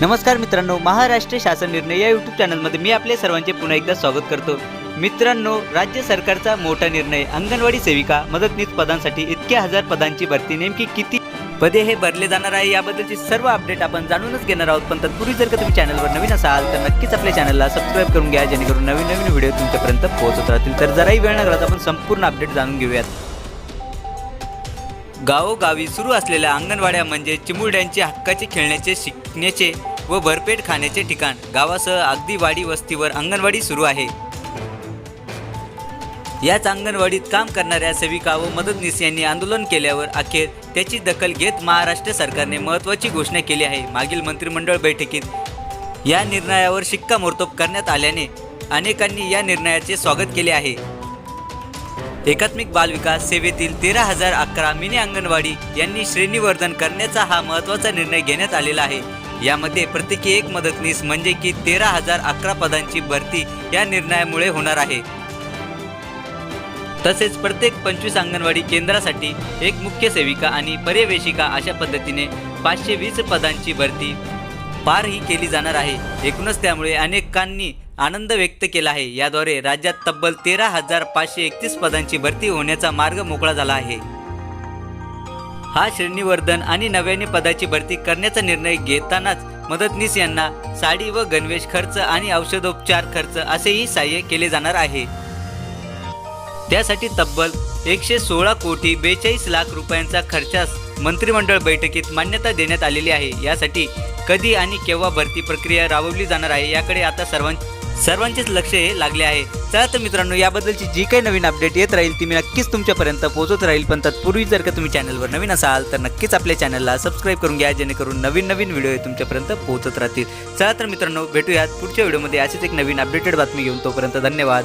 नमस्कार मित्रांनो महाराष्ट्र शासन निर्णय या यूट्यूब चॅनलमध्ये मी आपले सर्वांचे पुन्हा एकदा स्वागत करतो. मित्रांनो राज्य सरकारचा मोठा निर्णय अंगणवाडी सेविका मदतनीस पदांसाठी इतक्या हजार पदांची भरती नेमकी किती? पदे हे भरले जाणार आहे याबद्दलची सर्व अपडेट आपण जाणूनच घेणार आहोत. पण तत्पूर्वी जर का तुम्ही चॅनलवर नवीन असाल तर नक्कीच आपल्या चॅनलला सबस्क्राईब करून घ्या जेणेकरून नवीन नवीन व्हिडिओ तुमच्यापर्यंत पोहोचत राहतील. तर जराही वेळ न घालत आपण संपूर्ण अपडेट जाणून घेऊयात. गावोगावी सुरू असलेल्या अंगणवाड्या म्हणजे चिमुरड्यांचे हक्काचे खेळण्याचे शिकण्याचे व भरपेट खाण्याचे ठिकाण. गावासह अगदी वाडी वस्तीवर अंगणवाडी सुरू आहे. याच अंगणवाडीत काम करणाऱ्या सेविका व मदतनीस यांनी आंदोलन केल्यावर अखेर त्याची दखल घेत महाराष्ट्र सरकारने महत्त्वाची घोषणा केली आहे. मागील मंत्रिमंडळ बैठकीत या निर्णयावर शिक्कामोर्तब करण्यात आल्याने अनेकांनी या निर्णयाचे स्वागत केले आहे. एकात्मिक बाल विकास सेवेतील तेरा हजार अकरा मिनी अंगणवाडी यांनी श्रेणीवर्धन करण्याचा हा महत्त्वाचा निर्णय घेण्यात आलेला आहे. यामध्ये प्रत्येकी एक मदतनीस म्हणजे की तेरा हजार अकरा पदांची भरती या निर्णयामुळे होणार आहे. तसेच प्रत्येक पंचवीस अंगणवाडी केंद्रासाठी एक मुख्य सेविका आणि पर्यवेशिका अशा पद्धतीने पाचशे वीस पदांची भरती पार ही केली जाणार आहे. एकूणच त्यामुळे अनेकांनी आनंद व्यक्त केला आहे. याद्वारे राज्यात तब्बल तेरा हजार पाचशे एकतीस पदांची भरती होण्याचा मार्ग मोकळा झाला आहे. हा श्रेणीवर्धन आणि नव्याने पदाची भरती करण्याचा निर्णय घेतानाच मदतनीस यांना साडी व गणवेश खर्च आणि औषधोपचार खर्च असेही सहाय्य केले जाणार आहे. त्यासाठी तब्बल एकशे सोळा कोटी बेचाळीस लाख रुपयांचा खर्चास मंत्रिमंडळ बैठकीत मान्यता देण्यात आलेली आहे. यासाठी कधी आणि केव्हा भरती प्रक्रिया राबवली जाणार आहे याकडे आता सर्वां सर्वांचेच लक्ष हे लागले आहे. चला तर मित्रांनो याबद्दलची जी काही नवीन अपडेट येत राहील ती मी नक्कीच तुमच्यापर्यंत पोहोचत राहील. पण तत्पूर्वी जर का तुम्ही चॅनलवर नवीन असाल तर नक्कीच आपल्या चॅनलला सबस्क्राईब करून घ्या जेणेकरून नवीन नवीन व्हिडिओ हे तुमच्यापर्यंत पोहोचत राहतील. चला तर मित्रांनो भेटूयात पुढच्या व्हिडिओमध्ये अशीच एक नवीन अपडेटेड बातमी घेऊन. तोपर्यंत धन्यवाद.